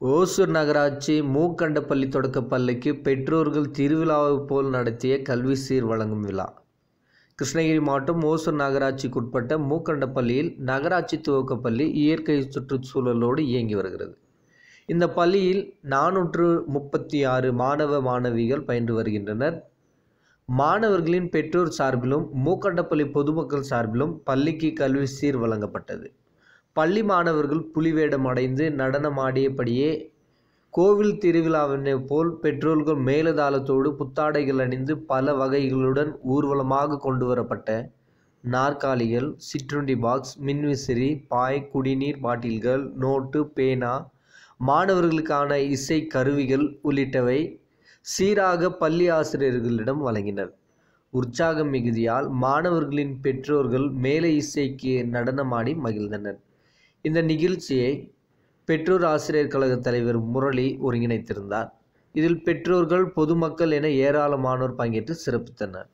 ஓசூர் நகராட்சி மூக்கண்டப்பள்ளி தொடக்கப் பள்ளிக்கு பெற்றோர்கள் திருவிழாவை போல் நடத்திய கல்வி சீர் வழங்கும் விழா. கிருஷ்ணகிரி மாவட்டம் ஓசூர் நகராட்சிக்குட்பட்ட மூக்கண்டப்பள்ளியில் நகராட்சி துவக்கப்பள்ளி இயற்கை சுற்றுச்சூழலோடு இயங்கி வருகிறது. இந்த பள்ளியில் நானூற்று முப்பத்தி ஆறு மாணவ மாணவிகள் பயின்று வருகின்றனர். மாணவர்களின் பெற்றோர் சார்பிலும் மூக்கண்டப்பள்ளி பொதுமக்கள் சார்பிலும் பள்ளிக்கு கல்வி சீர் வழங்கப்பட்டது. பள்ளி மாணவர்கள் புலிவேடம் அடைந்து நடனமாடியபடியே கோவில் திருவிழாவினை போல் பெற்றோர்கள் மேலதாளத்தோடு புத்தாடைகள் அணிந்து பல வகைகளுடன் ஊர்வலமாக கொண்டு வரப்பட்ட நாற்காலிகள் சிற்றுண்டி பாக்ஸ் மின்விசிறி பாய் குடிநீர் பாட்டில்கள் நோட்டு பேனா மாணவர்களுக்கான இசை கருவிகள் உள்ளிட்டவை சீராக பள்ளி ஆசிரியர்களிடம் வழங்கினர். உற்சாகம் மிகுதியால் மாணவர்களின் பெற்றோர்கள் மேலே இசைக்கு நடனமாடி மகிழ்ந்தனர். இந்த நிகழ்ச்சியை பெற்றோர் ஆசிரியர் கழக தலைவர் முரளி ஒருங்கிணைத்திருந்தார். இதில் பெற்றோர்கள் பொதுமக்கள் என ஏராளமானோர் பங்கேற்று சிறப்பித்தனர்.